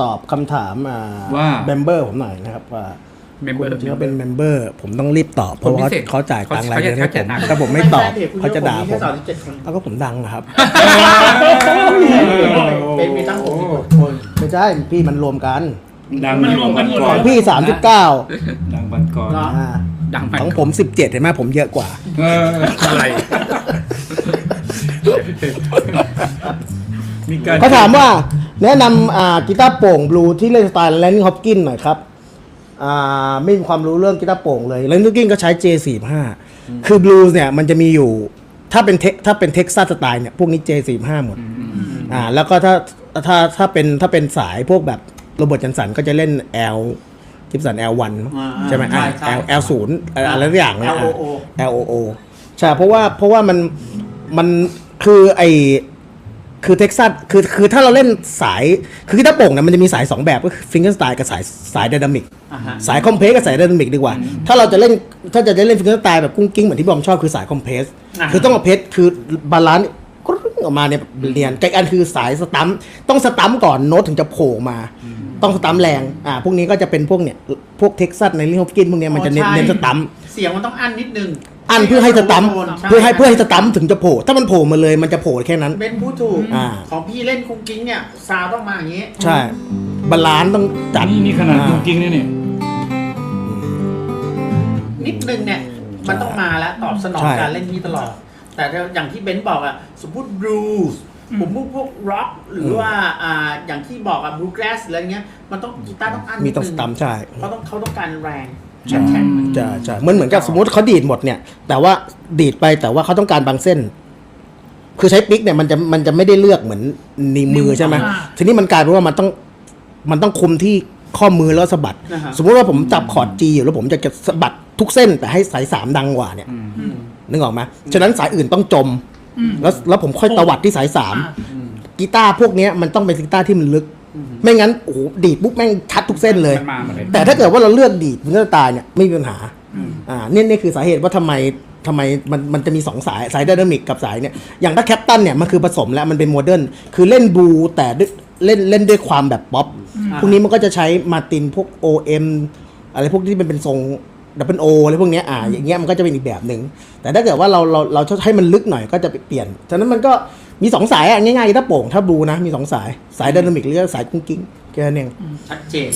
ตอบคำถามอ่าว่าเมมเบอร์ผมหน่อยนะครับว่า Member คนที่เขาเป็นเมมเบอร์ผมต้องรีบตอบ เพคนราะว่าพิเศษเขาจ่ายตังค์รายเดือนให้เขาผจ่ายมตังค์ถ้าผมไม่ตอบใช่เพจคุณเขาจะด่าผมผมีมแค่สามสิบเจ็ดคนเอาก็ผมดังนะครับเป็นมีตั้งหกสิบหกคนไม่ใช่พี่มันรวมกัน ดังมันรวมกันหมดก่ขออนงพี่39ดังบันก่อนเหรออ่าดังบันของผม17เห็นไหมผมเยอะกว่าเอออะไรมีการเขาถามว่า แนะนำอ่ากีตาร์โปร่งบลูที่เล่นสไตล์แลนด์ฮอปกินหน่อยครับอ่าไม่มีความรู้เรื่องกีตาร์โปร่งเลยแลนด์ฮอปกินก็ใช้ J45 คือบลูส์เนี่ยมันจะมีอยู่ถ้าเป็นเทคถ้าเป็นเท็กซัสสไตล์เนี่ยพวกนี้ J45 หมดอ่าแล้วก็ถ้าถ้าถ้าเป็นถ้าเป็นสายพวกแบบโรเบิร์ตจันสันก็จะเล่น L จิปสัน L1 อ่าใช่ไหมอ่าใช่ L L0 อะไรสักอย่างเนี่ย LOO L O O ใช่เพราะว่าเพราะว่ามันมันคือไอ คือเท็กซัสคือคือถ้าเราเล่นสายคือกีตาร์โปร่งเนี่ยมันจะมีสาย 2 แบบก็คือฟิงเกอร์สไตล์กับสายสายไดนามิกอ่าฮะ สายคอมเพรสกับสายไดนามิกดีกว่า ถ้าเราจะเล่นถ้าจะเล่นฟิงเกอร์สไตล์แบบกุ้งกิ้งเหมือนที่บอมชอบคือสายคอมเพรสอ่าฮะคือต้องเอาเพชรคือบาลานซ์กรึ๊งออกมาเนี่ยเรียนแต่อีกอันคือสายสตัมป์ต้องสตัมป์ก่อนโน้ตถึงจะโผล่มา ต้องสตัมป์แรงอ่าพวกนี้ก็จะเป็นพวกเนี่ยพวกเท็กซัสในลิฮอปกินพวกเนี้ยมันจะเน้นอ๋อใช่เน้นสตัมป์ เสียงมันต้องอั้นนิดนึง อันเพื่อให้สตัมป์ใช่เพื่อให้เพื่อให้สตัมป์ถึงจะโผล่ถ้ามันโผล่มาเลยมันจะโผล่แค่นั้นเบนพูดถูก อ่า ของพี่เล่นคุ้งกิ้งเนี่ย ซาวต้องมาอย่างนี้ ใช่บาลานซ์ต้องจัดนี่นี่ขนาดอ่กุ้งกิ้งเนี่ยนี่นิดนึงเนี่ย มันต้องมาแล้วตอบสนองใช่การเล่นนี้ตลอด แต่ถ้าอย่างที่เบนบอกอะสมมติบลูส์ผมพูดพวกร็อกหรือว่าอ่าอย่างที่บอกอะบลูแกรสอะไรเงี้ย มันต้องกีตาร์ต้องอั้นมีนิดต้องนึสตัมป์ใช่ เขาต้องเขาต้องการแรง ใช่แข็งใช่ใช่เหมือนเหมือนกับสมมติเขาดีดหมดเนี่ย แต่ว่าดีดไปแต่ว่าเขาต้องการบางเส้น คือใช้ปิกเนี่ยมันจะมันจะไม่ได้เลือกเหมือนนิ้วมือใช่ไหมอ่าทีนี้มันกลายเป็นว่ามันต้องมันต้องคุมที่ข้อมือแล้วสะบัดนะฮะสมมุติว่าผมจับคอร์ดจีอยู่แล้วผมจะสะบัดทุกเส้น แต่ให้สายสามดังกว่าเนี่ยนึกออกไหมฉะนั้นสายอื่นต้องจม แล้วแล้วผมค่อยตวัดที่สายสามอ่ากีตาร์พวกเนี้ยมันต้องเป็นกีตาร์ที่มันลึก ไม่งั้นโอ้โหดีดปุ๊บแม่งชัดทุกเส้นเลย มันมาหมดเลยแต่ถ้าเกิดว่าเราเลือกดีดมันก็ตายเนี่ยไม่มีปัญหาอ่าเนี่ยนี่คือสาเหตุว่าทำไมทำไมมันมันจะมีสองสายสายไดนามิกกับสายเนี่ยอย่างถ้าแคปตันเนี่ยมันคือผสมแล้วมันเป็นโมเดิร์นคือเล่นบลูแต่ด้วยเล่นเล่นด้วยความแบบป๊อปพวกนี้มันก็จะใช้มาตินพวก OM อะไรพวกที่มันเป็นทรงดับเบิลโออะไรพวกเนี้ยอ่าอย่างเงี้ยมันก็จะเป็นอีกแบบหนึ่งแต่ถ้าเกิดว่าเราเราเราให้มันลึกหน่อยก็จะเปลี่ยนฉะนั้นมันก็ มีสองสายอะง่ายๆถ้าโป่งถ้าบลูนะมีสองสายสายไดนามิกหรือสายกุ้งกิ้งแค่นั้นเอง ชัดเจน